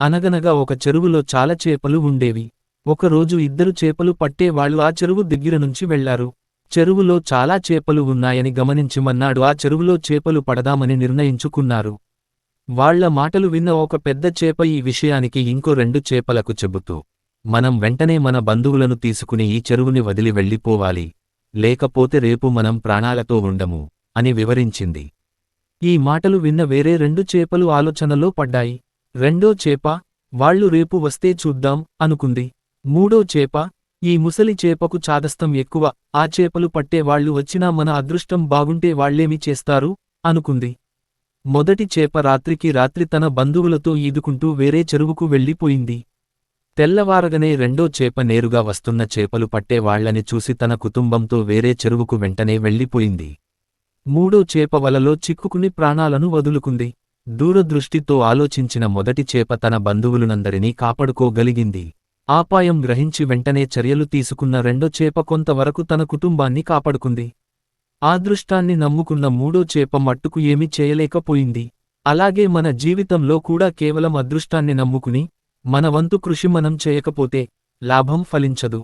అనగనగా ఒక చెరువులో చాలా చేపలు ఉండేవి. ఒకరోజు ఇద్దరు చేపలు పట్టేవాళ్ళు ఆ చెరువు దగ్గర నుంచి వెళ్ళారు చెరువులో చాలా చేపలు ఉన్నాయని గమనించి మన్నాడు ఆ చెరువులో చేపలు పడదామని నిర్ణయించుకున్నారు. వాళ్ళ మాటలు విన్న ఒక పెద్ద చేప ఈ విషయానికి ఇంకో రెండు చేపలకు చెబుతూ మనం వెంటనే మన బంధువులను తీసుకుని ఈ చెరువుని వదిలి వెళ్ళిపోవాలి. లేకపోతే రేపు మనం ప్రాణాలతో ఉండము అని వివరించింది. ఈ మాటలు విన్న వేరే రెండు చేపలు ఆలోచనలో పడ్డాయి. రెండో చేప వాళ్ళు రేపు వస్తే చూద్దాం అనుకుంది. మూడో చేప ఈ ముసలి చేపకు చాదస్తం ఎక్కువ ఆ చేపలు పట్టేవాళ్ళు వచ్చినా మన అదృష్టం బాగుంటే వాళ్ళేమి చేస్తారు? అనుకుంది. మొదటి చేప రాత్రికి రాత్రి తన బంధువులతో ఈదుకుంటూ వేరే చెరువుకు వెళ్ళిపోయింది. తెల్లవారగనే రెండో చేప నేరుగా వస్తున్న చేపలు పట్టే వాళ్ళని చూసి తన కుటుంబంతో వేరే చెరువుకు వెంటనే వెళ్ళిపోయింది. మూడో చేప వలలో చిక్కుకుని ప్రాణాలను వదులుకుంది. దూరదృష్టితో ఆలోచించిన మొదటి చేప తన బంధువులునందరినీ కాపాడుకోగలిగింది. ఆపాయం గ్రహించి వెంటనే చర్యలు తీసుకున్న రెండో చేప కొంతవరకు తన కుటుంబాన్ని కాపాడుకుంది. ఆదృష్టాన్ని నమ్ముకున్న మూడో చేప మట్టుకు ఏమీ చేయలేకపోయింది. అలాగే మన జీవితంలో కూడా కేవలం అదృష్టాన్ని నమ్ముకుని మన వంతు కృషి మనం చేయకపోతే లాభం ఫలించదు.